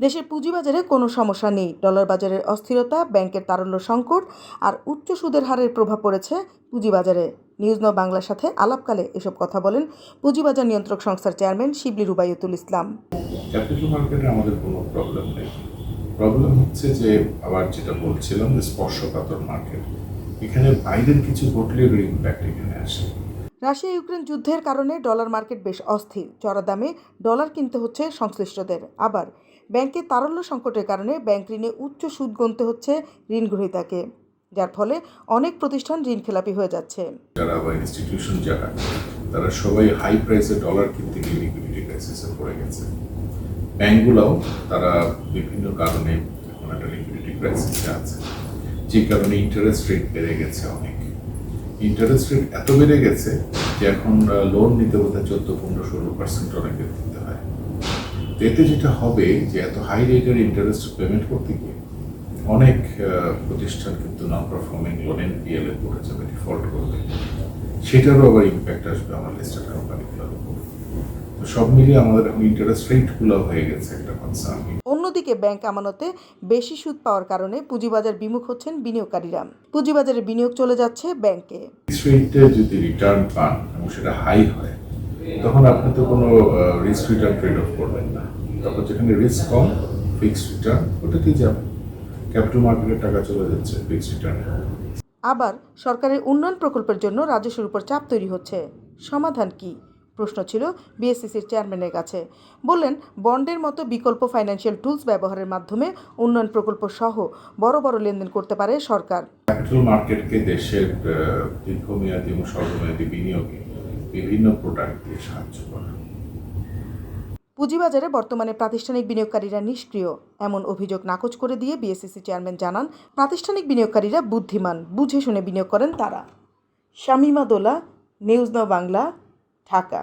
দেশের পুঁজিবাজারে কোনো সমস্যা নেই। ডলার বাজারের অস্থিরতা ব্যাংকের তারল্য সংকট আর উচ্চ সুদের হারের প্রভাব পড়েছে পুঁজিবাজারে। নিউজ ন বাংলার সাথে আলাপকালে এসব কথা বলেন পুঁজিবাজার নিয়ন্ত্রক সংস্থার চেয়ারম্যান শিবলি রুবাইয়তুল ইসলাম। ক্যাপিটাল মার্কেটে আমাদের কোনো প্রবলেম নেই। প্রবলেম হচ্ছে যে আবার যেটা বলছিলাম যে স্পর্শকাতর মার্কেট। এখানে বাইরের কিছু ঘটলেও ইম্প্যাক্ট এখানে আসে। রাশিয়া ইউক্রেন যুদ্ধের কারণে ডলার মার্কেট বেশ অস্থির। চড়া দামে ডলার কিনতে হচ্ছে সংশ্লিষ্টদের। আবার ব্যাংকে তারল্য সংকটের কারণে ব্যাংক ঋণে উচ্চ সুদ গুনতে হচ্ছে ঋণ গ্রহীতাকে যার ফলে অনেক প্রতিষ্ঠান ঋণ খেলাপি হয়ে যাচ্ছে। যারা বা ইনস্টিটিউশন যারা, তারা সবাই হাই প্রাইসে ডলার কিনতে গিয়ে লিকুইডিটি ক্রাইসিসে পড়ে গেছে। ব্যাংকগুলোও তারা বিভিন্ন কারণে এখন একটা লিকুইডিটি ক্রাইসিসে আছে। যে কারণে ইন্টারেস্ট রেট বেড়ে গেছে অনেক। ইন্টারেস্ট রেট এত বেড়ে গেছে যে এখন লোন নিতে বোধহয় চোদ্দ, পনেরো, ষোলো পার্সেন্ট অনেকের দিতে হয়। তো এতে যেটা হবে যে এত হাই রেটের ইন্টারেস্ট পেমেন্ট করতে গিয়ে অনেক প্রতিষ্ঠান কিন্তু নন পারফর্মিং লোন এনপিএল এ পড়ে যাবে ডিফল্ট করবে। সেটারও আবার ইম্প্যাক্ট আসবে আমার লিস্টেড কোম্পানিগুলোর উপর। তো সব মিলিয়ে আমাদের এখন ইন্টারেস্ট রেটগুলো হয়ে গেছে একটা কনসার্ন অন্যদিকে ব্যাংক আমানতে বেশি সুদ পাওয়ার কারণে পুঁজিবাজার বিমুখ হচ্ছেন বিনিয়োগকারীরা। পুঁজিবাজারে বিনিয়োগ চলে যাচ্ছে ব্যাংকে রেটে যদি রিটার্ন পান এবং সেটা হাই হয় তখন আপনি তো কোনো রিস্ক রিটার্ন ট্রেড অফ করবেন না। তখন যেখানে রিস্ক কম ফিক্সড রিটার্ন ওটাতেই যাবে ক্যাপিটাল মার্কেটের টাকা চলে যাচ্ছে ফিক্সড রিটার্নে আবার সরকারের উন্নয়ন প্রকল্পের জন্য রাজস্বের উপর চাপ তৈরি হচ্ছে। সমাধান কি? প্রশ্ন ছিল বিএসসিসির চেয়ারম্যানের কাছে। বললেন বন্ডের মতো বিকল্প ফাইন্যান্সিয়াল টুলস ব্যবহারের মাধ্যমে উন্নয়ন প্রকল্প সহ বড় বড় লেনদেন করতে পারে সরকার। ক্যাপিটাল মার্কেটকে দেশের দীর্ঘমেয়াদী এবং স্বল্পমেয়াদী বিনিয়োগে বিভিন্ন প্রোডাক্ট দিয়ে সাহায্য করা। পুঁজিবাজারে বর্তমানে প্রাতিষ্ঠানিক বিনিয়োগকারীরা নিষ্ক্রিয়। এমন অভিযোগ নাকচ করে দিয়ে বিএসসিসি চেয়ারম্যান জানান, প্রাতিষ্ঠানিক বিনিয়োগকারীরা বুদ্ধিমান, বুঝে শুনে বিনিয়োগ করেন তারা। Shamima Dola, news now Bangla, Dhaka.